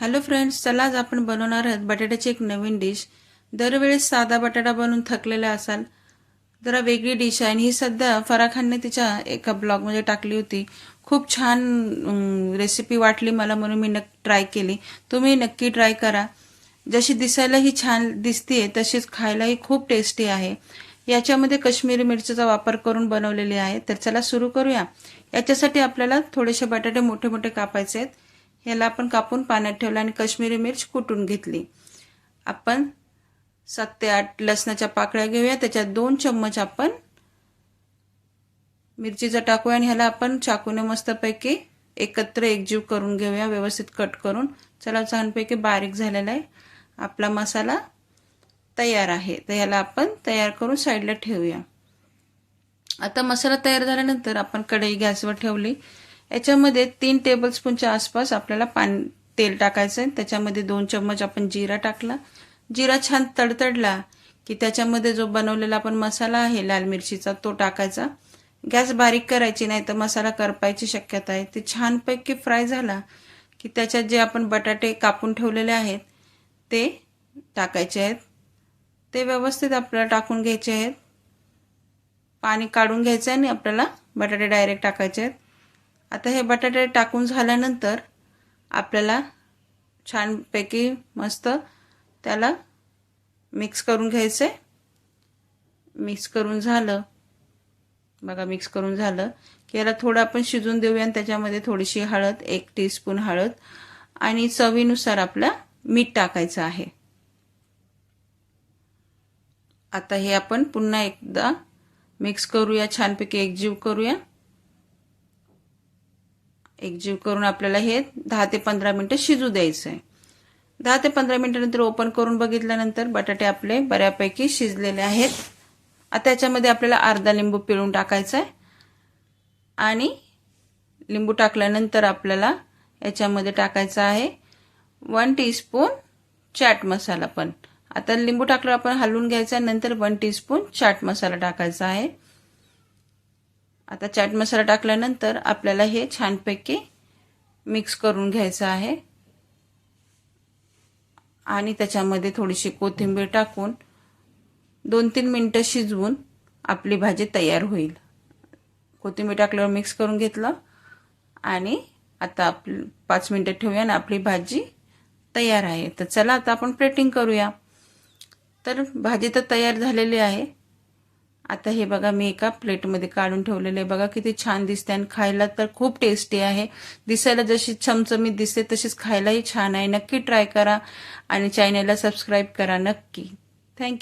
Hello friends चला आज आपण बनवणार आहोत बटाट्याची एक नवीन डिश दरवेळेस साधा बटाटा बनवून थकलेला असाल जरा वेगळी डिश आहे. आणि ही सध्या फराह खानने तिच्या एका ब्लॉगमध्ये टाकली होती. खूप छान रेसिपी वाटली मला म्हणून मी नक्की ट्राय केली. तुम्ही नक्की ट्राय करा. जशी दिसायला ही छान दिसते तशीच खायलाही खूप टेस्टी आहे. याच्यामध्ये कश्मीरी मिरचीचा वापर करून बनवलेली आहे. तर चला सुरू करूया. याच्यासाठी आपल्याला थोडेसे बटाटे मोठे मोठे कापायचे आहेत. याला आपण कापून पाण्यात ठेवलं आणि कश्मीरी मिर्च कुटून घेतली. आपण सात ते आठ लसणाच्या पाकळ्या घेऊया. त्याच्यात दोन चम्मच आपण मिरचीचा टाकूया आणि ह्याला आपण चाकूने मस्तपैकी एकत्र एकजीव करून घेऊया. व्यवस्थित कट करून. चला छानपैकी बारीक झालेला आहे. आपला मसाला तयार आहे. तर ह्याला आपण तयार करून साईडला ठेवूया. आता मसाला तयार झाल्यानंतर आपण कढई गॅसवर ठेवली. याच्यामध्ये तीन टेबलस्पूनच्या आसपास आपल्याला पान तेल टाकायचं आहे त्याच्यामध्ये दोन चम्मच आपण जिरा टाकला. जिरा छान तडतडला की त्याच्यामध्ये जो बनवलेला आपण मसाला आहे लाल मिरचीचा तो टाकायचा. गॅस बारीक करायची नाही तर मसाला करपायची शक्यता आहे. ते छानपैकी फ्राय झाला की त्याच्यात जे आपण बटाटे कापून ठेवलेले आहेत ते टाकायचे आहेत. ते व्यवस्थित आपल्याला टाकून घ्यायचे आहेत. पाणी काढून घ्यायचं आहे आणि आपल्याला बटाटे डायरेक्ट टाकायचे आहेत. आता हे बटाटे टाकून झाल्यानंतर आपल्याला छानपैकी मस्त त्याला मिक्स करून घ्यायचं. आहे मिक्स करून झालं. बघा मिक्स करून झालं. की याला थोडं आपण शिजून देऊया आणि त्याच्यामध्ये थोडीशी हळद एक टीस्पून हळद आणि चवीनुसार आपला मीठ टाकायचं आहे. आता हे आपण पुन्हा एकदा मिक्स करूया छानपैकी एकजीव करूया. एकजीव करून आपल्याला हे दहा ते पंधरा मिनटं शिजू द्यायचं आहे दहा ते पंधरा मिनटानंतर ओपन करून बघितल्यानंतर बटाटे आपले बऱ्यापैकी शिजलेले आहेत. आता याच्यामध्ये आपल्याला अर्धा लिंबू पिळून टाकायचा आहे आणि लिंबू टाकल्यानंतर आपल्याला याच्यामध्ये टाकायचं आहे वन टीस्पून चाट मसाला पण. आता लिंबू टाकलं आपण हलवून घ्यायचा नंतर वन टीस्पून चाट मसाला टाकायचा आहे. आता चाट मसाला टाकल्यानंतर आपल्याला हे छानपैकी मिक्स करून घ्यायचं आहे. आणि त्याच्यामध्ये थोडीशी कोथिंबीर टाकून दोन तीन मिनटं शिजवून आपली भाजी तयार होईल. कोथिंबीर टाकल्यावर मिक्स करून घेतलं. आणि आता आप पाच मिनटं ठेवूया आणि आपली भाजी तयार आहे. तर चला आता आपण प्लेटिंग करूया. तर भाजी तर तयार झालेली आहे. आता हे बघा मी एका प्लेटमध्ये काढून ठेवलेले आहे. बघा किती छान दिसते आणि खायला तर खूप टेस्टी आहे. दिसायला जशी चमचमीत दिसते तशीच खायलाही छान आहे. नक्की ट्राय करा आणि चॅनलला सबस्क्राईब करा नक्की. थँक्यू